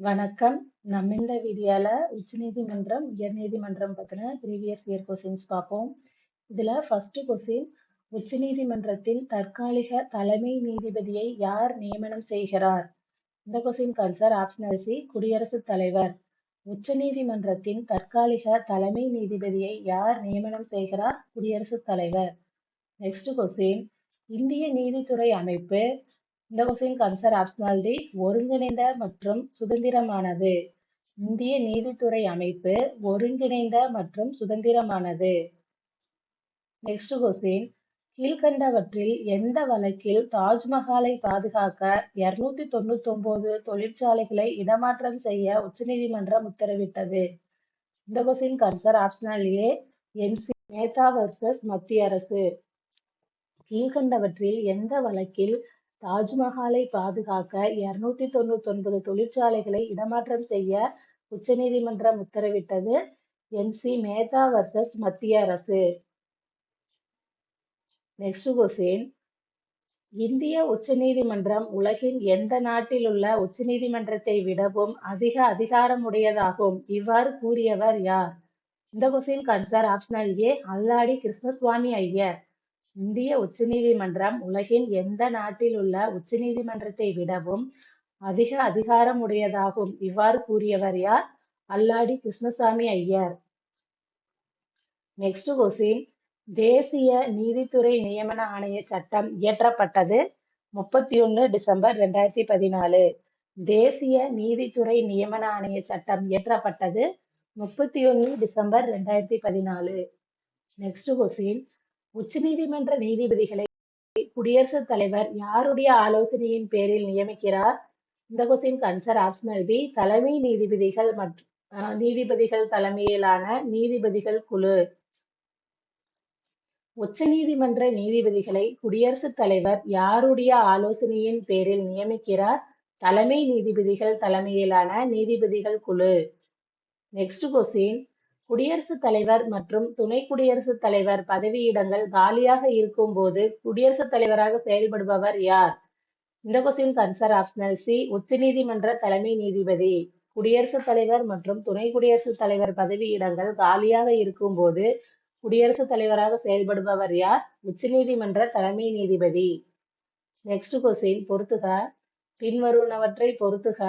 வணக்கம். நம்ம இந்த வீடியோல உச்சநீதிமன்றம், உயர்நீதிமன்றம் பத்தின ப்ரீவியஸ் இயர் கொஸ்டின்ஸ் பார்ப்போம். இதுல ஃபர்ஸ்ட் கொஸ்டின் உச்சநீதிமன்றத்தின் தற்காலிக தலைமை நீதிபதியை யார் நியமனம் செய்கிறார்? இந்த கொஸ்டினுக்கு ஆன்சர் ஆப்ஷனல் சி குடியரசுத் தலைவர். உச்சநீதிமன்றத்தின் தற்காலிக தலைமை நீதிபதியை யார் நியமனம் செய்கிறார்? குடியரசுத் தலைவர். நெக்ஸ்ட் கொஸ்டின் இந்திய நீதித்துறை அமைப்பு இந்த கொஸ்டினுக்கு கன்சர் ஆப்ஷனல் டி ஒருங்கிணைந்த மற்றும் சுதந்திரமானது. இந்திய நீதித்துறை அமைப்பு ஒருங்கிணைந்த மற்றும் சுதந்திரமானது. நெக்ஸ்ட் கொஸ்டின் கீழ்கண்டவற்றில் எந்த வழக்கில் தாஜ்மஹாலை பாதுகாக்க இருநூத்தி தொண்ணூத்தி ஒன்பது தொழிற்சாலைகளை இடமாற்றம் செய்ய உச்சநீதிமன்றம் உத்தரவிட்டது? இந்த கொஸ்டினுக்கு answer optional A N C versus மத்திய அரசு. கீழ்கண்டவற்றில் எந்த வழக்கில் தாஜ்மஹாலை பாதுகாக்க இருநூத்தி தொண்ணூத்தி ஒன்பது தொழிற்சாலைகளை இடமாற்றம் செய்ய உச்சநீதிமன்றம் உத்தரவிட்டது? என் சி மேத்தா வர்சஸ் மத்திய அரசு. நெக்ஸ்ட் கொஸ்டின் இந்திய உச்சநீதிமன்றம் உலகின் எந்த நாட்டிலுள்ள உச்சநீதிமன்றத்தை விடவும் அதிக அதிகாரமுடையதாகும் இவ்வாறு கூறியவர் யார்? இந்த கொஸ்டினுக்கு answer optional A Alladi Krishnaswamy Iyer. இந்திய உச்சநீதிமன்றம் உலகின் எந்த நாட்டில் உள்ள உச்சநீதிமன்றத்தை விடவும் அதிக அதிகாரம் உடையதாகும் இவ்வாறு கூறியவர் யார்? அல்லாடி கிருஷ்ணசாமி ஐயர். நெக்ஸ்ட் கொஸ்டின் தேசிய நீதித்துறை நியமன ஆணைய சட்டம் இயற்றப்பட்டது முப்பத்தி ஒன்று டிசம்பர் ரெண்டாயிரத்தி பதினாலு. தேசிய நீதித்துறை நியமன ஆணைய சட்டம் இயற்றப்பட்டது முப்பத்தி ஒன்று டிசம்பர் ரெண்டாயிரத்தி பதினாலு. நெக்ஸ்ட் கொஸ்டின் உச்சநீதிமன்ற நீதிபதிகளை குடியரசுத் தலைவர் யாருடைய ஆலோசனையின் பேரில் நியமிக்கிறார்? இந்த கொஸ்டினுக்கு ஆன்சர் ஆப்ஷனல் பி தலைமை நீதிபதிகள் மற்றும் நீதிபதிகள் தலைமையிலான நீதிபதிகள் குழு. உச்சநீதிமன்ற நீதிபதிகளை குடியரசுத் தலைவர் யாருடைய ஆலோசனையின் பேரில் நியமிக்கிறார்? தலைமை நீதிபதிகள் தலைமையிலான நீதிபதிகள் குழு. நெக்ஸ்ட் கொஸ்டின் குடியரசுத் தலைவர் மற்றும் துணை குடியரசுத் தலைவர் பதவியிடங்கள் காலியாக இருக்கும் போது குடியரசுத் தலைவராக செயல்படுபவர் யார்? இந்த கொஸ்டின் ஆன்சர் ஆப்ஷனல் சி உச்சநீதிமன்ற தலைமை நீதிபதி. குடியரசுத் தலைவர் மற்றும் துணை குடியரசுத் தலைவர் பதவியிடங்கள் காலியாக இருக்கும் போது குடியரசுத் தலைவராக செயல்படுபவர் யார்? உச்சநீதிமன்ற தலைமை நீதிபதி. நெக்ஸ்ட் கொஸ்டின் பொறுத்துக பின்வருவனவற்றை பொறுத்துக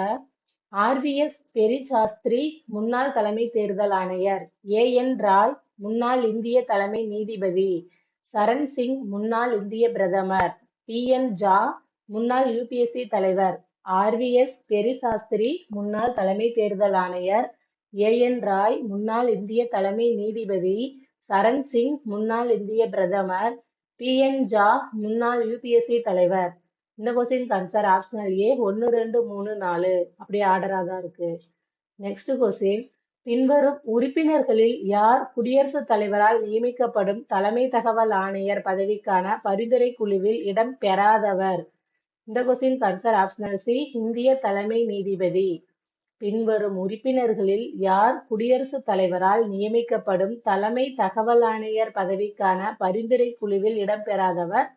ஆர். வி. எஸ். பெரிசாஸ்திரி முன்னாள் தலைமை தேர்தல் ஆணையர். ஏ. என். ராய் முன்னாள் இந்திய தலைமை நீதிபதி. சரண் சிங் முன்னாள் இந்திய பிரதமர். பி. என். ஜா முன்னாள் யூபிஎஸ்சி தலைவர். ஆர். வி. எஸ். பெரிசாஸ்திரி முன்னாள் தலைமை தேர்தல் ஆணையர். ஏ. என். ராய் முன்னாள் இந்திய தலைமை நீதிபதி. சரண் சிங் முன்னாள் இந்திய பிரதமர். பி. என். ஜா முன்னாள் யூபிஎஸ்சி தலைவர். இந்த கொஸ்டினுக்கு ஆன்சர் ஆப்ஷனல் ஏ ஒன்று ரெண்டு மூணு நாலு அப்படியே ஆர்டராக தான் இருக்கு. நெக்ஸ்ட் கொஸ்டின் பின்வரும் உறுப்பினர்களில் யார் குடியரசுத் தலைவரால் நியமிக்கப்படும் தலைமை தகவல் ஆணையர் பதவிக்கான பரிந்துரை குழுவில் இடம் பெறாதவர்? இந்த கொஸ்டினுக்கு ஆன்சர் ஆப்ஷனல் சி இந்திய தலைமை நீதிபதி. பின்வரும் உறுப்பினர்களில் யார் குடியரசுத் தலைவரால் நியமிக்கப்படும் தலைமை தகவல் ஆணையர் பதவிக்கான பரிந்துரை குழுவில் இடம்பெறாதவர்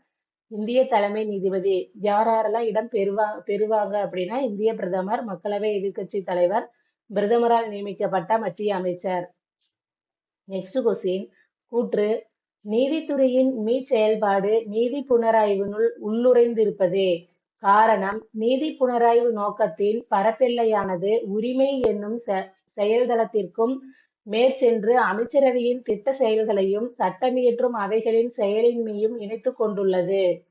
இந்திய தலைமை நீதிபதி. யார் யாரெல்லாம் இடம் பெறுவா பெறுவாங்க அப்படின்னா இந்திய பிரதமர், மக்களவை எதிர்கட்சி தலைவர், பிரதமரால் நியமிக்கப்பட்ட மத்திய அமைச்சர். நெக்ஸ்ட் கொஸ்டின் கூற்று நீதித்துறையின் மீச்செயல்பாடு நீதி புனராய்வினுள் உள்ளுரைந்திருப்பதே காரணம் நீதி புனராய்வு நோக்கத்தின் பரப்பெல்லையானது உரிமை என்னும் செயல்தளத்திற்கும் மேற்சென்று அமைச்சரவையின் திட்ட செயல்களையும் சட்டமியற்றும் அவைகளின் செயலின்மையும் இணைத்துக் கொண்டுள்ளது.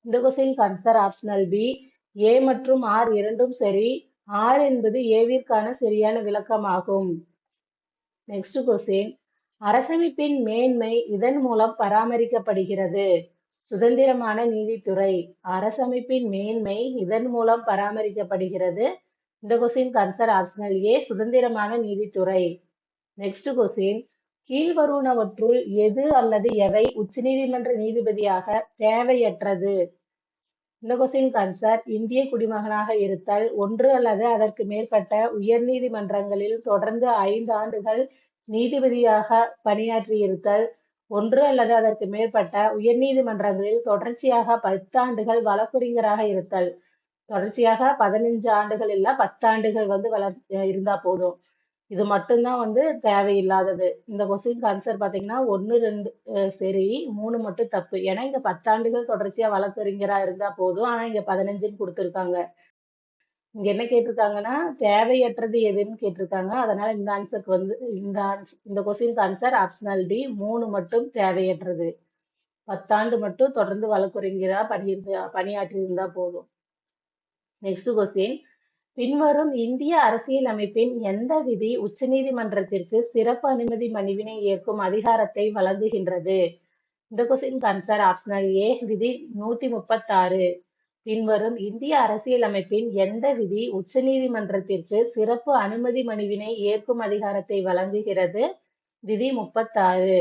இந்த கொஸ்டினுக்கு ஆன்சர் ஆப்ஷனல் பி ஏ மற்றும் ஆர் இரண்டும் சரி. ஆர் என்பது ஏவிற்கான சரியான விளக்கமாகும். நெக்ஸ்ட் கொஸ்டின் அரசமைப்பின் மேன்மை இதன் மூலம் பராமரிக்கப்படுகிறது. சுதந்திரமான நீதித்துறை. அரசமைப்பின் மேன்மை இதன் மூலம் பராமரிக்கப்படுகிறது. இந்த கொஸ்டின் ஆன்சர் ஆப்ஷனல் ஏ சுதந்திரமான நீதித்துறை. நெக்ஸ்ட் கொஸ்டின் கீழ்வருணவற்றுள் எது அல்லது எவை உச்சநீதிமன்ற நீதிபதியாக தேவையற்றது? இந்த கொஸ்டினுக்கு ஆன்சர் இந்திய குடிமகனாக இருத்தல். ஒன்று அல்லது அதற்கு மேற்பட்ட உயர்நீதிமன்றங்களில் தொடர்ந்து ஐந்து ஆண்டுகள் நீதிபதியாக பணியாற்றியிருத்தல். ஒன்று அல்லது அதற்கு மேற்பட்ட உயர்நீதிமன்றங்களில் தொடர்ச்சியாக பத்தாண்டுகள் வழக்குரைஞராக இருத்தல். தொடர்ச்சியாக பதினஞ்சு ஆண்டுகள் இல்ல பத்தாண்டுகள் வந்து வளர் இருந்தா போதும் இது மட்டும்தான் வந்து தேவையில்லாதது. இந்த கொஸ்டினுக்கு ஆன்சர் பார்த்தீங்கன்னா ஒன்று ரெண்டு சரி மூணு மட்டும் தப்பு. ஏன்னா இங்கே பத்தாண்டுகள் தொடர்ச்சியாக வழக்கறிஞராக இருந்தா போதும். ஆனால் இங்கே பதினஞ்சுன்னு கொடுத்துருக்காங்க. இங்கே என்ன கேட்டிருக்காங்கன்னா தேவையற்றது எதுன்னு கேட்டிருக்காங்க. அதனால இந்த ஆன்சருக்கு வந்து இந்த ஆன்சர் இந்த கொஸ்டினுக்கு ஆன்சர் ஆப்ஷனல் டி மூணு மட்டும் தேவையற்றது. பத்தாண்டு மட்டும் தொடர்ந்து வழக்கறிஞரா பணியிருந்தா பணியாற்றி இருந்தால் போதும். நெக்ஸ்ட் கொஸ்டின் பின்வரும் இந்திய அரசியல் அமைப்பின் எந்த விதி உச்சநீதிமன்றத்திற்கு சிறப்பு அனுமதி மனுவினை ஏற்கும் அதிகாரத்தை வழங்குகின்றது? இந்த கொஸ்டின் ஆன்சர் ஆப்ஷனல் ஏ விதி நூத்தி முப்பத்தாறு. பின்வரும் இந்திய அரசியல் அமைப்பின் எந்த விதி உச்சநீதிமன்றத்திற்கு சிறப்பு அனுமதி மனுவினை ஏற்கும் அதிகாரத்தை வழங்குகிறது? விதி முப்பத்தாறு.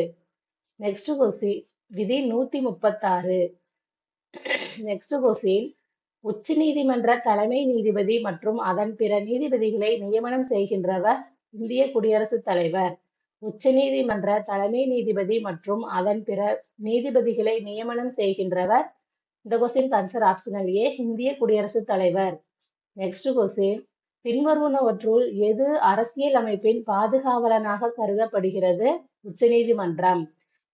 நெக்ஸ்ட் கொஸ்டின் விதி நூத்தி முப்பத்தாறு. நெக்ஸ்ட் கொஸ்டின் உச்சநீதிமன்ற தலைமை நீதிபதி மற்றும் அதன் பிற நீதிபதிகளை நியமனம் செய்கின்றவர் இந்திய குடியரசுத் தலைவர். உச்சநீதிமன்ற தலைமை நீதிபதி மற்றும் அதன் பிற நீதிபதிகளை நியமனம் செய்கின்றவர் இந்த கொஸ்டின் ஆன்சர் ஆப்ஷனல் ஏ இந்திய குடியரசுத் தலைவர். நெக்ஸ்ட் கொஸ்டின் பின்வருவனவற்றுள் எது அரசியல் அமைப்பின் பாதுகாவலனாக கருதப்படுகிறது? உச்சநீதிமன்றம்.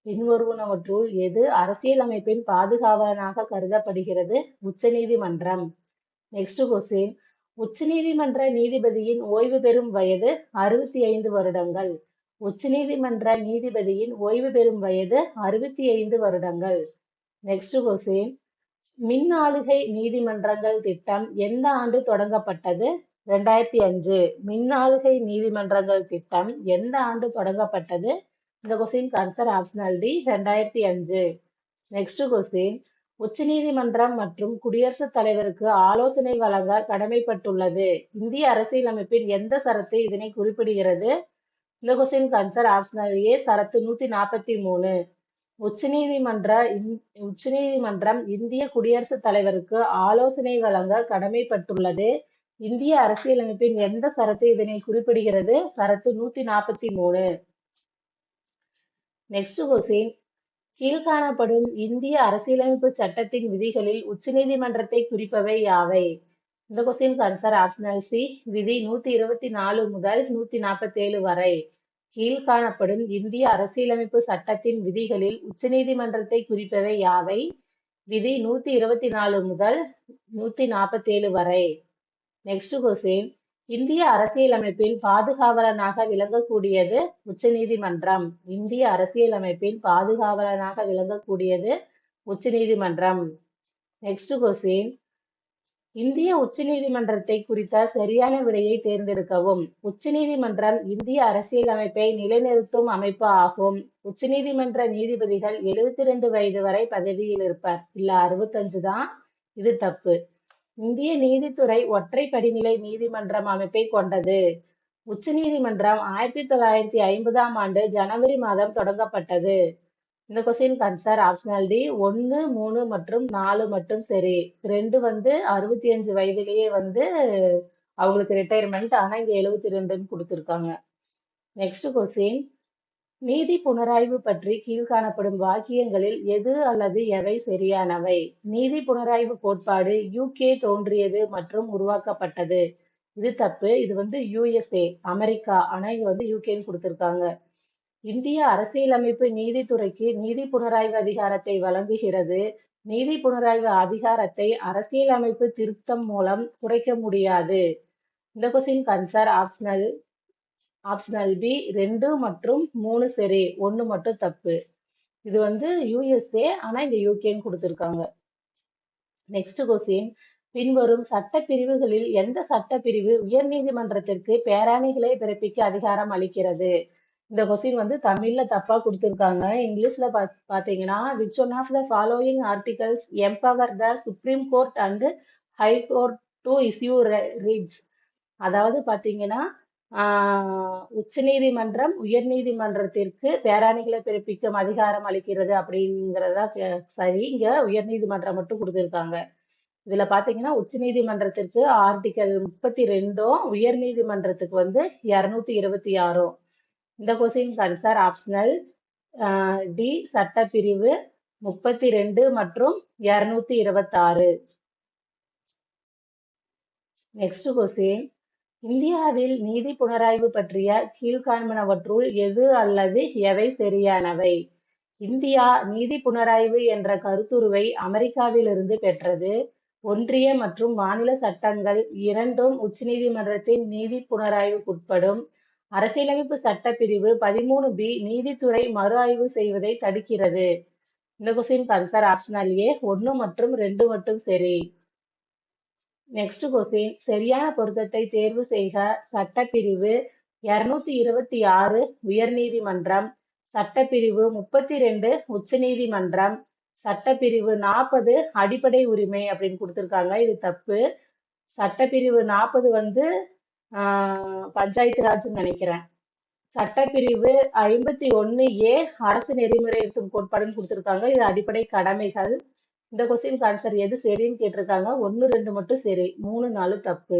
பின்வருவனவற்றுள் எது அரசியல் அமைப்பின் பாதுகாவலனாக கருதப்படுகிறது? உச்சநீதிமன்றம். நெக்ஸ்ட் கொஸ்டின் உச்சநீதிமன்ற நீதிபதியின் ஓய்வு பெறும் வயது அறுபத்தி ஐந்து வருடங்கள். உச்சநீதிமன்ற நீதிபதியின் ஓய்வு பெறும் வயது அறுபத்தி ஐந்து வருடங்கள். நெக்ஸ்ட் கொஸ்டின் மின் ஆளுகை நீதிமன்றங்கள் திட்டம் எந்த ஆண்டு தொடங்கப்பட்டது? ரெண்டாயிரத்தி அஞ்சு. மின் ஆளுகை நீதிமன்றங்கள் திட்டம் எந்த ஆண்டு தொடங்கப்பட்டது? இந்த கொஸ்டின் ஆன்சர் ஆப்ஷனல் டி ரெண்டாயிரத்தி அஞ்சு. நெக்ஸ்ட் கொஸ்டின் உச்சநீதிமன்றம் மற்றும் குடியரசுத் தலைவருக்கு ஆலோசனை வழங்க கடமைப்பட்டுள்ளது. இந்திய அரசியலமைப்பின் எந்த சரத்து இதனை குறிப்பிடுகிறது? இந்த கொஸ்டின் ஆன்சர் ஆப்ஷனல் ஏ சரத்து நூத்தி நாற்பத்தி மூணு. உச்சநீதிமன்ற இந்- உச்சநீதிமன்றம் இந்திய குடியரசுத் தலைவருக்கு ஆலோசனை வழங்க கடமைப்பட்டுள்ளது. இந்திய அரசியலமைப்பின் எந்த சரத்து இதனை குறிப்பிடுகிறது? சரத்து நூத்தி நாற்பத்தி மூணு. Next question. கீழ்காணப்படும் இந்திய அரசியலமைப்பு சட்டத்தின் விதிகளில் உச்சநீதிமன்றத்தை குறிப்பவை யாவை? இந்த கொஸ்டின் ஆன்சர் ஆப்ஷனல் சி விதி நூத்தி இருபத்தி நாலு முதல் நூத்தி நாற்பத்தி ஏழு வரை. கீழ்காணப்படும் இந்திய அரசியலமைப்பு சட்டத்தின் விதிகளில் உச்சநீதிமன்றத்தை குறிப்பவை யாவை? விதி நூத்தி இருபத்தி நாலு முதல் நூத்தி நாற்பத்தி ஏழு வரை. Next question. இந்திய அரசியலமைப்பின் பாதுகாவலனாக விளங்கக்கூடியது உச்சநீதிமன்றம். இந்திய அரசியலமைப்பின் பாதுகாவலனாக விளங்கக்கூடியது உச்சநீதிமன்றம். நெக்ஸ்ட் கொஸ்டின் இந்திய உச்சநீதிமன்றத்தை குறித்த சரியான விடையை தேர்ந்தெடுக்கவும். உச்சநீதிமன்றம் இந்திய அரசியலமைப்பை நிலைநிறுத்தும் அமைப்பு ஆகும். உச்சநீதிமன்ற நீதிபதிகள் எழுபத்தி ரெண்டு வயது வரை பதவியில் இருப்பர் இல்ல அறுபத்தஞ்சு தான். இது தப்பு. இந்திய நீதித்துறை ஒற்றை படிநிலை நீதிமன்றம் அமைப்பை கொண்டது. உச்சநீதிமன்றம் ஆயிரத்தி தொள்ளாயிரத்தி ஐம்பதாம் ஆண்டு ஜனவரி மாதம் தொடங்கப்பட்டது. இந்த கொஸ்டின் ஆன்சர் ஆப்ஷனல் டி ஒன்று மூணு மற்றும் நாலு மட்டும் சரி. ரெண்டு வந்து அறுபத்தி அஞ்சு வயதிலேயே வந்து அவங்களுக்கு ரிட்டையர்மெண்ட் ஆனால் இங்கே எழுபத்தி ரெண்டுன்னு கொடுத்துருக்காங்க. நெக்ஸ்ட் கொஸ்டின் நீதி புனராய்வு பற்றி கீழ்காணப்படும் வாக்கியங்களில் எது அல்லது எவை சரியானவை? நீதி புனராய்வு கோட்பாடு யூகே தோன்றியது மற்றும் உருவாக்கப்பட்டது. இது தப்பு. இது வந்து யுஎஸ்ஏ அமெரிக்கா. ஆனா இங்க வந்து யூகேன்னு கொடுத்துருக்காங்க. இந்திய அரசியலமைப்பு நீதித்துறைக்கு நீதி புனராய்வு அதிகாரத்தை வழங்குகிறது. நீதி புனராய்வு அதிகாரத்தை அரசியலமைப்பு திருத்தம் மூலம் குறைக்க முடியாது. இந்த question answer optional optional B ரெண்டு மற்றும் மூணு சரி. ஒன்று மட்டும் தப்பு. இது வந்து யூஎஸ்ஏ ஆனால் இங்கே யூகேன்னு கொடுத்துருக்காங்க. நெக்ஸ்ட் கொஸ்டின் பின்வரும் சட்ட பிரிவுகளில் எந்த சட்ட பிரிவு உயர்நீதிமன்றத்திற்கு பேராணிகளை பிறப்பிக்க அதிகாரம் அளிக்கிறது? இந்த கொஸ்டின் வந்து தமிழ்ல தப்பா கொடுத்துருக்காங்க. இங்கிலீஷ்ல பா பாத்தீங்கன்னா which one of the following articles empower the supreme court and high court to issue writs அதாவது பாத்தீங்கன்னா உச்சநீதிமன்றம் உச்சநீதிமன்றம் உயர்நீதிமன்றத்திற்கு பேராணிகளை பிறப்பிக்கும் அதிகாரம் அளிக்கிறது அப்படிங்கிறதா சரி. இங்க உயர்நீதிமன்றம் மட்டும் கொடுத்துருக்காங்க. இதுல பாத்தீங்கன்னா உச்சநீதிமன்றத்திற்கு ஆர்டிகல் முப்பத்தி ரெண்டும் உயர்நீதிமன்றத்துக்கு வந்து இருநூத்தி இருபத்தி ஆறும். இந்த கொஸ்டின் ஆன்சர் ஆப்ஷனல். டி சட்டப்பிரிவு முப்பத்தி ரெண்டு மற்றும் இருநூத்தி இருபத்தி ஆறு நெக்ஸ்ட் கொஸ்டின். இந்தியாவில் நீதி புனராய்வு பற்றிய கீழ்காண்பனவற்றுள் எது அல்லது எவை சரியானவை? இந்தியா நீதி புனராய்வு என்ற கருத்துருவை அமெரிக்காவிலிருந்து பெற்றது. ஒன்றிய மற்றும் மாநில சட்டங்கள் இரண்டும் உச்சநீதிமன்றத்தின் நீதி புனராய்வுக்குட்படும். அரசியலமைப்பு சட்டப்பிரிவு பதிமூணு பி நீதித்துறை மறு ஆய்வு செய்வதை தடுக்கிறது. இந்த கொஸ்டின் ஆன்சர் ஆப்ஷனல் ஏ ஒன்று மற்றும் ரெண்டு மட்டும் சரி. நெக்ஸ்ட் கொஸ்டின் சரியான பொருத்தத்தை தேர்வு செய்க. சட்டப்பிரிவு இருநூத்தி இருபத்தி ஆறு உயர்நீதிமன்றம் சட்டப்பிரிவு முப்பத்தி ரெண்டு உச்சநீதிமன்றம் சட்டப்பிரிவு நாற்பது அடிப்படை உரிமை அப்படின்னு கொடுத்துருக்காங்க. இது தப்பு. சட்டப்பிரிவு நாற்பது வந்து பஞ்சாயத்து ராஜ்னு நினைக்கிறேன். சட்டப்பிரிவு ஐம்பத்தி ஒன்று ஏ அரசு நெறிமுறை கோட்பாடுன்னு கொடுத்துருக்காங்க. இது அடிப்படை கடமைகள். இந்த கொஸ்டின் ஆன்சர் எது சரின்னு கேட்டிருக்காங்க. ஒன்னு ரெண்டு மட்டும் சரி. மூணு நாலு தப்பு.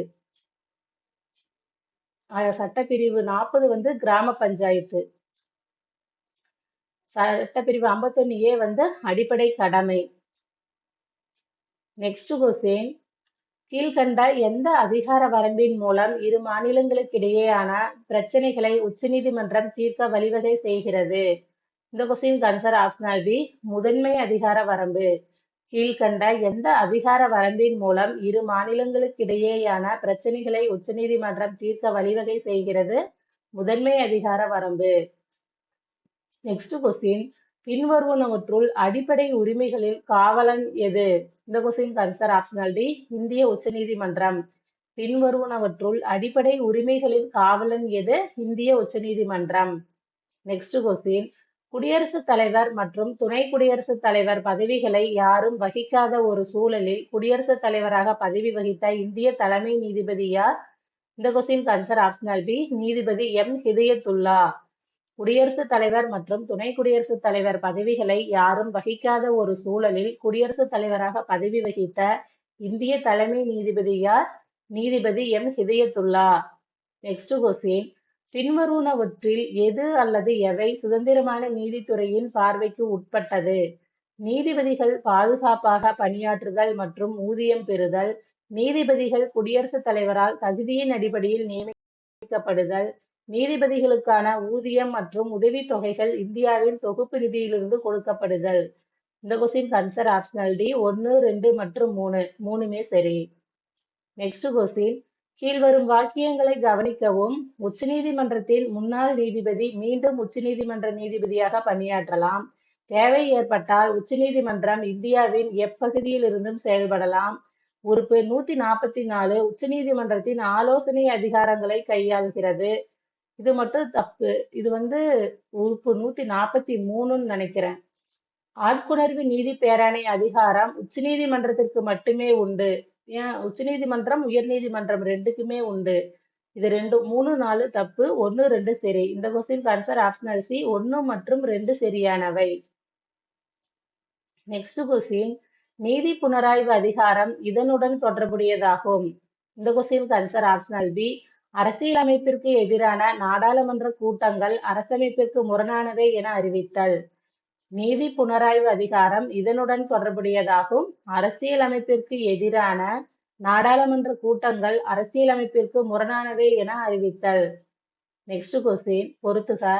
சட்டப்பிரிவு நாற்பது வந்து கிராம பஞ்சாயத்து. சட்டப்பிரிவு 51 ஏ வந்து அடிப்படை கடமை. நெக்ஸ்ட் கொஸ்டின் கீழ்கண்ட எந்த அதிகார வரம்பின் மூலம் இரு மாநிலங்களுக்கு இடையேயான பிரச்சனைகளை உச்சநீதிமன்றம் தீர்க்க வழிவகை செய்கிறது? இந்த கொஸ்டின் ஆன்சர் ஆப்ஷனல் பி முதன்மை அதிகார வரம்பு. கீழ்கண்ட எந்த அதிகார வரம்பின் மூலம் இரு மாநிலங்களுக்கிடையேயான பிரச்சனைகளை உச்சநீதிமன்றம் தீர்க்க வழிவகை செய்கிறது? முதன்மை அதிகார வரம்பு. நெக்ஸ்ட் கொஸ்டின் பின்வருவனவற்றுள் அடிப்படை உரிமைகளில் காவலன் எது? இந்த கொஸ்டின் ஆன்சர் ஆப்ஷனல் டி இந்திய உச்சநீதிமன்றம். பின்வருவனவற்றுள் அடிப்படை உரிமைகளில் காவலன் எது? இந்திய உச்சநீதிமன்றம். நெக்ஸ்ட் கொஸ்டின் குடியரசுத் தலைவர் மற்றும் துணை குடியரசுத் தலைவர் பதவிகளை யாரும் வகிக்காத ஒரு சூழலில் குடியரசுத் தலைவராக பதவி வகித்த இந்திய தலைமை நீதிபதி யார்? இந்த கொஸ்டின் ஆன்சர் ஆப்ஷனல் பி நீதிபதி எம் ஹிதயத்துல்லா. குடியரசுத் தலைவர் மற்றும் துணை குடியரசுத் தலைவர் பதவிகளை யாரும் வகிக்காத ஒரு சூழலில் குடியரசுத் தலைவராக பதவி வகித்த இந்திய தலைமை நீதிபதி யார்? நீதிபதி எம் ஹிதயத்துல்லா. நெக்ஸ்ட் கொஸ்டின் பின்வருவனவற்றில் எது அல்லது எவை சுதந்திரமான நீதித்துறையின் பார்வைக்கு உட்பட்டது? நீதிபதிகள் பாதுகாப்பாக பணியாற்றுதல் மற்றும் ஊதியம் பெறுதல் நீதிபதிகள் குடியரசுத் தலைவரால் தகுதியின் அடிப்படையில் நியமிக்கப்படுதல் நீதிபதிகளுக்கான ஊதியம் மற்றும் உதவித் தொகைகள் இந்தியாவின் தொகுப்பு நிதியிலிருந்து கொடுக்கப்படுதல். இந்த கொஸ்டின் ஆன்சர் ஆப்ஷனல் டி ஒன்று ரெண்டு மற்றும் மூணு மூணுமே சரி. நெக்ஸ்ட் கொஸ்டின் கீழ்வரும் வாக்கியங்களை கவனிக்கவும் உச்சநீதிமன்றத்தில் முன்னாள் நீதிபதி மீண்டும் உச்சநீதிமன்ற நீதிபதியாக பணியாற்றலாம். தேவை ஏற்பட்டால் உச்சநீதிமன்றம் இந்தியாவின் எப்பகுதியில் இருந்தும் செயல்படலாம். உறுப்பு நூத்தி நாற்பத்தி நாலு உச்சநீதிமன்றத்தின் ஆலோசனை அதிகாரங்களை கையாள்கிறது. இது மட்டும் தப்பு. இது வந்து உறுப்பு நூத்தி நாற்பத்தி மூணுன்னு நினைக்கிறேன். ஆட்குணர்வு நீதி பேராணை அதிகாரம் உச்சநீதிமன்றத்திற்கு மட்டுமே உண்டு. ஏன்? உச்சநீதிமன்றம் உயர்நீதிமன்றம் ரெண்டுக்குமே உண்டு. இது ரெண்டு மூணு நாலு தப்பு ஒன்னு ரெண்டு சரி. இந்த கொஸ்டின் ஆன்சர் ஆப்ஷனல் சி ஒன்னு மற்றும் ரெண்டு சரியானவை. நெக்ஸ்ட் கொஸ்டின் நீதி புனராய்வு அதிகாரம் இதனுடன் தொடர்புடையதாகும். இந்த கொஸ்டின் ஆன்சர் ஆப்ஷனல் பி அரசியலமைப்பிற்கு எதிரான நாடாளுமன்ற கூட்டங்கள் அரசமைப்பிற்கு முரணானவை என அறிவித்தல். நீதி புனராய்வு அதிகாரம் இதனுடன் தொடர்புடையதாகும். அரசியலமைப்பிற்கு எதிரான நாடாளுமன்ற கூட்டங்கள் அரசியலமைப்பிற்கு முரணானவை என அறிவித்தல். நெக்ஸ்ட் கொஸ்டின் பொறுத்துக.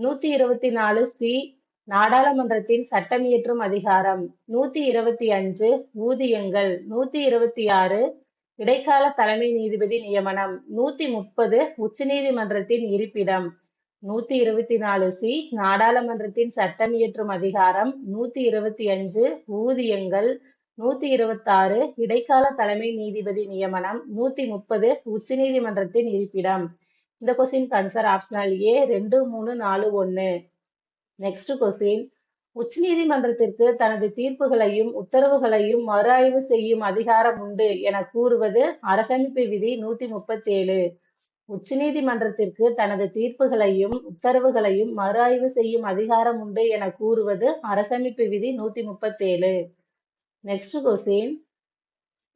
நூத்தி இருபத்தி நாலு சி நாடாளுமன்றத்தின் சட்டம் இயற்றும் அதிகாரம். நூத்தி இருபத்தி அஞ்சு ஊதியங்கள். நூத்தி இருபத்தி ஆறு இடைக்கால தலைமை நீதிபதி நியமனம். நூத்தி முப்பது உச்சநீதிமன்றத்தின் இருப்பிடம். நூத்தி இருபத்தி நாலு சி நாடாளுமன்றத்தின் சட்டம் இயற்றும் அதிகாரம் நூத்தி இருபத்தி அஞ்சு ஊதியங்கள் நூத்தி இருபத்தாறு இடைக்கால தலைமை நீதிபதி நியமனம் நூத்தி முப்பது உச்சநீதிமன்றத்தின் இருப்பிடம். இந்த கொஸ்டின் ஆன்சர் ஆப்ஷனல் ஏ ரெண்டு மூணு நாலு ஒன்று நெக்ஸ்ட் கொஸ்டின் உச்சநீதிமன்றத்திற்கு தனது தீர்ப்புகளையும் உத்தரவுகளையும் மறு ஆய்வு செய்யும் அதிகாரம் உண்டு என கூறுவது அரசமைப்பு விதி நூத்தி முப்பத்தேழு. உச்சநீதிமன்றத்திற்கு தனது தீர்ப்புகளையும் உத்தரவுகளையும் மறு ஆய்வு செய்யும் அதிகாரம் உண்டு என கூறுவது அரசமைப்பு விதி நூத்தி முப்பத்தேழு. நெக்ஸ்ட் கொஸ்டின்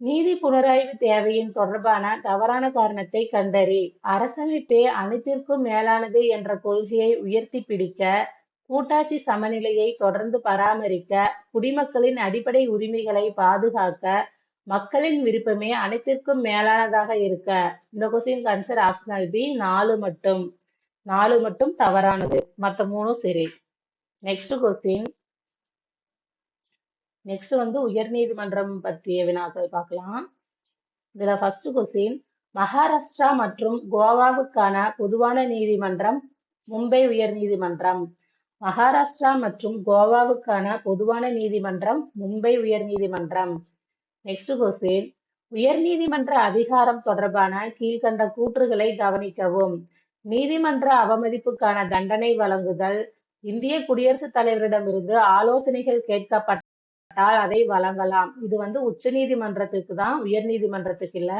நீதி புனராய்வு தேவையின் தொடர்பான தவறான காரணத்தை கண்டறி அரசமைப்பே அனைத்திற்கும் மேலானது என்ற கொள்கையை உயர்த்தி பிடிக்க கூட்டாட்சி சமநிலையை தொடர்ந்து பராமரிக்க குடிமக்களின் அடிப்படை உரிமைகளை பாதுகாக்க மக்களின் விருப்பமே அனைத்திற்கும் மேலானதாக இருக்க. இந்த கொஸ்டின் ஆன்சர் ஆப்ஷனல் பி நாலு மட்டும். நாலு மட்டும் தவறானது. மற்ற மூணும் சரி நெக்ஸ்ட் கொஸ்டின் நெக்ஸ்ட் வந்து உயர்நீதிமன்றம் பற்றிய வினாக்கள் பார்க்கலாம். இதுல ஃபர்ஸ்ட் கொஸ்டின் மகாராஷ்டிரா மற்றும் கோவாவுக்கான பொதுவான நீதிமன்றம் மும்பை உயர் நீதிமன்றம். மகாராஷ்டிரா மற்றும் கோவாவுக்கான பொதுவான நீதிமன்றம் மும்பை உயர் நீதிமன்றம். நெக்ஸ்ட் கொஸ்டின் உயர்நீதிமன்ற அதிகாரம் தொடர்பான கீழ்கண்ட கூற்றுகளை கவனிக்கவும். நீதிமன்ற அவமதிப்புக்கான தண்டனை வழங்குதல். இந்திய குடியரசுத் தலைவரிடமிருந்து ஆலோசனைகள் கேட்கப்பட்டால் அதை வழங்கலாம். இது வந்து உச்ச நீதிமன்றத்துக்கு தான் உயர் நீதிமன்றத்துக்கு இல்ல.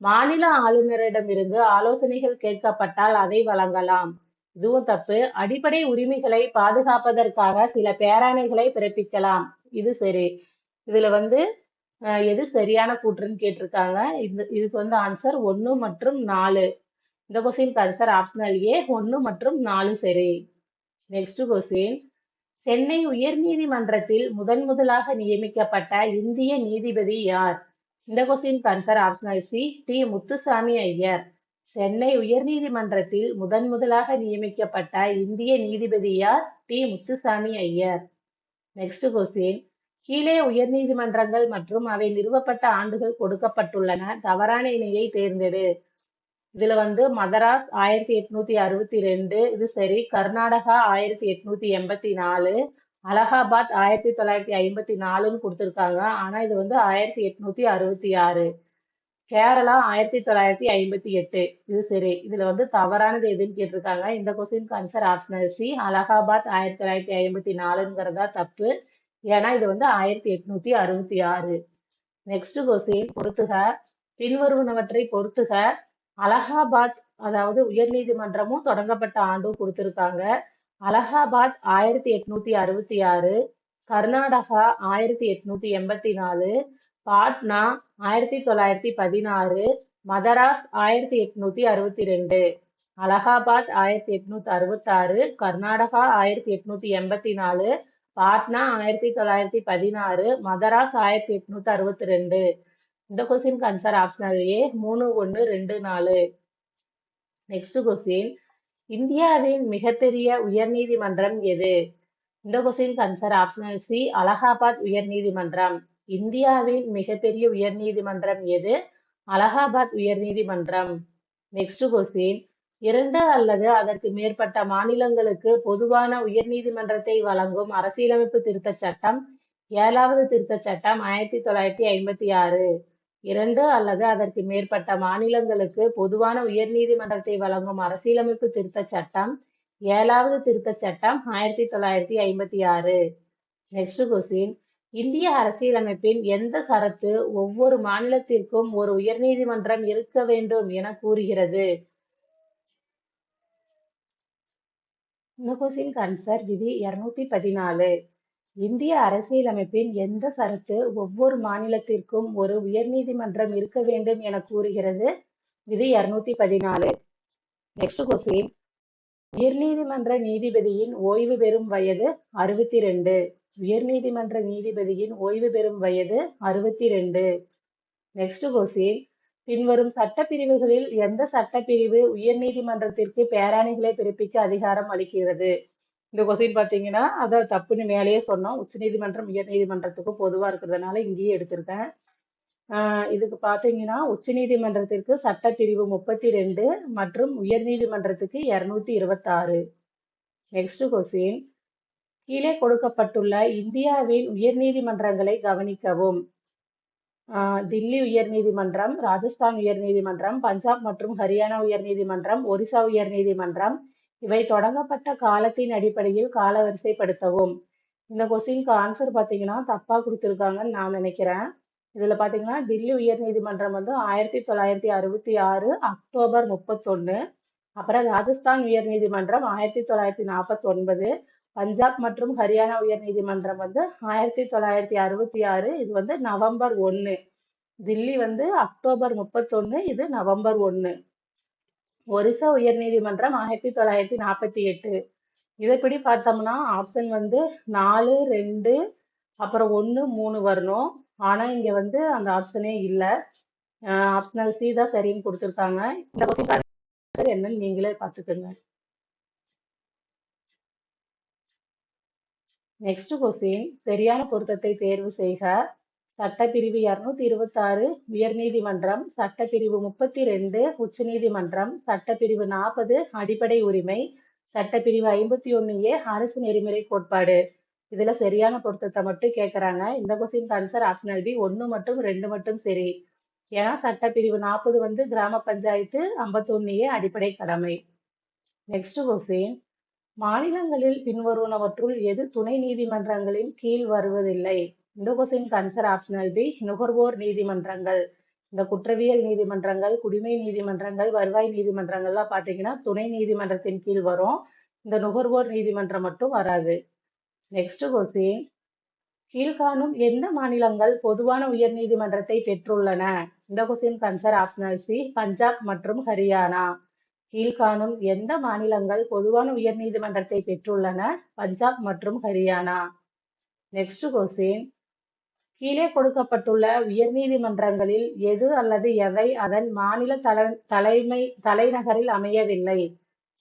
மாநில ஆளுநரிடமிருந்து ஆலோசனைகள் கேட்கப்பட்டால் அதை வழங்கலாம். இதுவும் தப்பு. அடிப்படை உரிமைகளை பாதுகாப்பதற்காக சில பேராணைகளை பிறப்பிக்கலாம். இது சரி. இதுல வந்து எது சரியான கூற்றுன்னு கேட்டிருக்காங்க. இது இதுக்கு வந்து ஆன்சர் ஒன்று மற்றும் நாலு. இந்த கொஸ்டினுக்கு ஆன்சர் ஆப்ஷனல் ஏ ஒன்று மற்றும் நாலு சரி. நெக்ஸ்ட் கொஸ்டின் சென்னை உயர்நீதிமன்றத்தில் முதன் முதலாக நியமிக்கப்பட்ட இந்திய நீதிபதி யார்? இந்த கொஸ்டினுக்கு answer optional C T. Muthuswamy Iyer. Chennai உயர்நீதிமன்றத்தில் முதன் முதலாக நியமிக்கப்பட்ட இந்திய நீதிபதி யார்? T. Muthuswamy Iyer. Next question கீழே உயர்நீதிமன்றங்கள் மற்றும் அவை நிறுவப்பட்ட ஆண்டுகள் கொடுக்கப்பட்டுள்ளன. தவறான இணையை தேர்ந்தெடு. இதுல வந்து மதராஸ் ஆயிரத்தி எட்நூத்தி அறுபத்தி ரெண்டு இது சரி கர்நாடகா ஆயிரத்தி எட்நூத்தி எண்பத்தி நாலு அலகாபாத் ஆயிரத்தி தொள்ளாயிரத்தி ஐம்பத்தி நாலுன்னு கொடுத்துருக்காங்க. ஆனா இது வந்து ஆயிரத்தி எட்நூத்தி அறுபத்தி ஆறு கேரளா ஆயிரத்தி தொள்ளாயிரத்தி ஐம்பத்தி எட்டு இது சரி இதுல வந்து தவறானது எதுன்னு கேட்டிருக்காங்க. இந்த question answer optional C. Allahabad ஆயிரத்தி தொள்ளாயிரத்தி ஐம்பத்தி நாலுங்கிறதா தப்பு. ஏன்னா இது வந்து ஆயிரத்தி எட்நூத்தி அறுபத்தி ஆறு. நெக்ஸ்ட் கொஸ்டின் பொறுத்துக. பின்வருவனவற்றை பொறுத்துக. அலகாபாத் அதாவது உயர்நீதிமன்றமும் தொடங்கப்பட்ட ஆண்டும் கொடுத்திருக்காங்க. அலகாபாத் ஆயிரத்தி எட்நூத்தி அறுபத்தி ஆறு கர்நாடகா ஆயிரத்தி எட்நூத்தி எண்பத்தி நாலு பாட்னா ஆயிரத்தி தொள்ளாயிரத்தி பதினாறு மதராஸ் ஆயிரத்தி எட்நூத்தி அறுபத்தி ரெண்டு அலகாபாத் ஆயிரத்தி எட்நூத்தி அறுபத்தாறு கர்நாடகா ஆயிரத்தி எட்நூத்தி எண்பத்தி நாலு பாட்னா ஆயிரத்தி தொள்ளாயிரத்தி பதினாறு மதராஸ் ஆயிரத்தி எட்நூத்தி அறுபத்தி ரெண்டு இந்த கொஸ்டின் ஆன்சர் ஆப்ஷனல் ஏ மூணு ஒன்று ரெண்டு நாலு. நெக்ஸ்ட் கொஸ்டின் இந்தியாவின் மிகப்பெரிய உயர்நீதிமன்றம் எது? இந்த question answer optional C Allahabad உயர்நீதிமன்றம். இந்தியாவின் மிகப்பெரிய உயர்நீதிமன்றம் எது? அலகாபாத் உயர்நீதிமன்றம். நெக்ஸ்ட் கொஸ்டின் இரண்டு அல்லது அதற்கு மேற்பட்ட மாநிலங்களுக்கு பொதுவான உயர்நீதிமன்றத்தை வழங்கும் அரசியலமைப்பு திருத்தச் சட்டம் ஏழாவது திருத்தச் சட்டம் ஆயிரத்தி தொள்ளாயிரத்தி ஐம்பத்தி ஆறு. இரண்டு அல்லது அதற்கு மேற்பட்ட மாநிலங்களுக்கு பொதுவான உயர்நீதிமன்றத்தை வழங்கும் அரசியலமைப்பு திருத்தச் சட்டம் ஏழாவது திருத்தச் சட்டம் ஆயிரத்தி தொள்ளாயிரத்தி ஐம்பத்தி ஆறு. நெக்ஸ்ட் கொஸ்டின் இந்திய அரசியலமைப்பின் எந்த சரத்து ஒவ்வொரு மாநிலத்திற்கும் ஒரு உயர்நீதிமன்றம் இருக்க வேண்டும் என கூறுகிறது? நுகுசின் கன்சர் விதி இருநூத்தி பதினாலு. இந்திய அரசியலமைப்பின் எந்த சரத்து ஒவ்வொரு மாநிலத்திற்கும் ஒரு உயர்நீதிமன்றம் இருக்க வேண்டும் என கூறுகிறது? விதி இருநூத்தி பதினாலு. Next question. உயர்நீதிமன்ற நீதிபதியின் ஓய்வு பெறும் வயது அறுபத்தி ரெண்டு உயர்நீதிமன்ற நீதிபதியின் ஓய்வு பெறும் வயது அறுபத்தி ரெண்டு நெக்ஸ்ட் கொஸ்டின். பின்வரும் சட்டப்பிரிவுகளில் எந்த சட்டப்பிரிவு உயர்நீதிமன்றத்திற்கு பேராணிகளை பிறப்பிக்க அதிகாரம் அளிக்கிறது? இந்த கொஸ்டின் பார்த்தீங்கன்னா அதை தப்புன்னு மேலேயே சொன்னோம். உச்சநீதிமன்றம் உயர்நீதிமன்றத்துக்கும் பொதுவாக இருக்கிறதுனால இங்கேயே எடுத்திருக்கேன். இதுக்கு பார்த்தீங்கன்னா உச்சநீதிமன்றத்திற்கு சட்டப்பிரிவு முப்பத்தி ரெண்டு மற்றும் உயர்நீதிமன்றத்துக்கு இரநூத்தி இருபத்தாறு. நெக்ஸ்ட் கொஸ்டின் கீழே கொடுக்கப்பட்டுள்ள இந்தியாவின் உயர்நீதிமன்றங்களை கவனிக்கவும். தில்லி உயர்நீதிமன்றம் ராஜஸ்தான் உயர்நீதிமன்றம் பஞ்சாப் மற்றும் ஹரியானா உயர்நீதிமன்றம் ஒரிசா உயர்நீதிமன்றம் இவை தொடங்கப்பட்ட காலத்தின் அடிப்படையில் காலவரிசைப்படுத்தவும். இந்த கொஸ்டினுக்கு ஆன்சர் பார்த்தீங்கன்னா தப்பாக கொடுத்துருக்காங்கன்னு நான் நினைக்கிறேன். இதில் பார்த்தீங்கன்னா தில்லி உயர்நீதிமன்றம் வந்து ஆயிரத்தி தொள்ளாயிரத்தி அறுபத்தி ஆறு அக்டோபர் முப்பத்தொன்று அப்புறம் ராஜஸ்தான் உயர்நீதிமன்றம் ஆயிரத்தி தொள்ளாயிரத்தி நாற்பத்தி ஒன்பது பஞ்சாப் மற்றும் ஹரியானா உயர்நீதிமன்றம் வந்து ஆயிரத்தி தொள்ளாயிரத்தி அறுபத்தி ஆறு இது வந்து நவம்பர் ஒன்று தில்லி வந்து அக்டோபர் முப்பத்தொன்று இது நவம்பர் ஒன்று ஒரிசா உயர்நீதிமன்றம் ஆயிரத்தி தொள்ளாயிரத்தி நாற்பத்தி எட்டு. இதைப்படி பார்த்தோம்னா ஆப்ஷன் வந்து நாலு ரெண்டு அப்புறம் ஒன்று மூணு வரணும். ஆனால் இங்கே வந்து அந்த ஆப்ஷனே இல்லை. ஆப்ஷனல் சி தான் சரின்னு கொடுத்துருக்காங்க. இந்த என்னன்னு நீங்களே பார்த்துக்கோங்க. நெக்ஸ்ட் கொஸ்டின் சரியான பொருத்தத்தை தேர்வு செய்க. சட்டப்பிரிவு 226 உயர்நீதிமன்றம், சட்டப்பிரிவு 32 உச்சநீதிமன்றம், சட்டப்பிரிவு 40 அடிப்படை உரிமை, சட்டப்பிரிவு 51 ஏ அரசு நெறிமுறை கோட்பாடு. இதுல சரியான பொருத்தத்தை மட்டும் கேட்கறாங்க இந்த கொஸ்டின் ஆன்சர் ஆப்ஷனல் பி ஒன்று மற்றும் ரெண்டு மட்டும் சரி. ஏன்னா சட்டப்பிரிவு 40 வந்து கிராம பஞ்சாயத்து, 51 ஏ அடிப்படை கடமை. நெக்ஸ்ட் கொஸ்டின் மாநிலங்களில் பின்வருவனவற்றுள் எது துணை நீதிமன்றங்களின் கீழ் வருவதில்லை? இந்த கொஸ்டின் ஆன்சர் ஆப்ஷனல் பி நுகர்வோர் நீதிமன்றங்கள். இந்த குற்றவியல் நீதிமன்றங்கள், குடிமை நீதிமன்றங்கள், வருவாய் நீதிமன்றங்கள்லாம் பார்த்தீங்கன்னா துணை நீதிமன்றத்தின் கீழ் வரும். இந்த நுகர்வோர் நீதிமன்றம் மட்டும் வராது. நெக்ஸ்ட் கொஸ்டின் கீழ்காணும் எந்த மாநிலங்கள் பொதுவான உயர் நீதிமன்றத்தை பெற்றுள்ளன? இந்த question answer optional C Punjab மற்றும் ஹரியானா. கீழ்காணும் எந்த மாநிலங்கள் பொதுவான உயர் நீதிமன்றத்தை பெற்றுள்ளன? பஞ்சாப் மற்றும் ஹரியானா. நெக்ஸ்ட் கொஸ்டின் கீழே கொடுக்கப்பட்டுள்ள உயர்நீதிமன்றங்களில் எது அல்லது எவை அதன் மாநில தல தலைமை தலைநகரில் அமையவில்லை?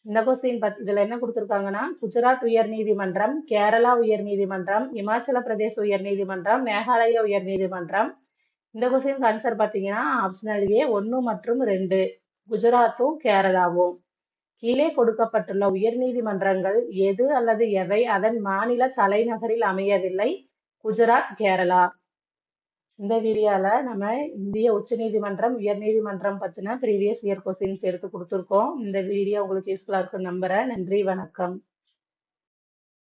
இந்த கொஸ்டின் பத் இதுல என்ன கொடுத்துருக்காங்கன்னா குஜராத் உயர்நீதிமன்றம், கேரளா உயர்நீதிமன்றம், இமாச்சல பிரதேச உயர்நீதிமன்றம், மேகாலயா உயர்நீதிமன்றம். இந்த கொஸ்டின் ஆன்சர் பார்த்தீங்கன்னா ஆப்ஷனல் ஏ ஒன்று மற்றும் ரெண்டு குஜராத்தும், கேரளாவும். கீழே கொடுக்கப்பட்டுள்ள உயர்நீதிமன்றங்கள் எது அல்லது எவை அதன் மாநில தலைநகரில் அமையவில்லை? குஜராத், கேரளா. இந்த வீடியோல நம்ம இந்திய உச்சநீதிமன்றம், உயர்நீதிமன்றம் பத்தின ப்ரீவியஸ் இயர் கொஸ்டின்ஸ் எடுத்து கொடுத்துருக்கோம் இந்த வீடியோ உங்களுக்கு யூஸ்ஃபுல்லா இருக்கும் நம்புறேன். நன்றி, வணக்கம்.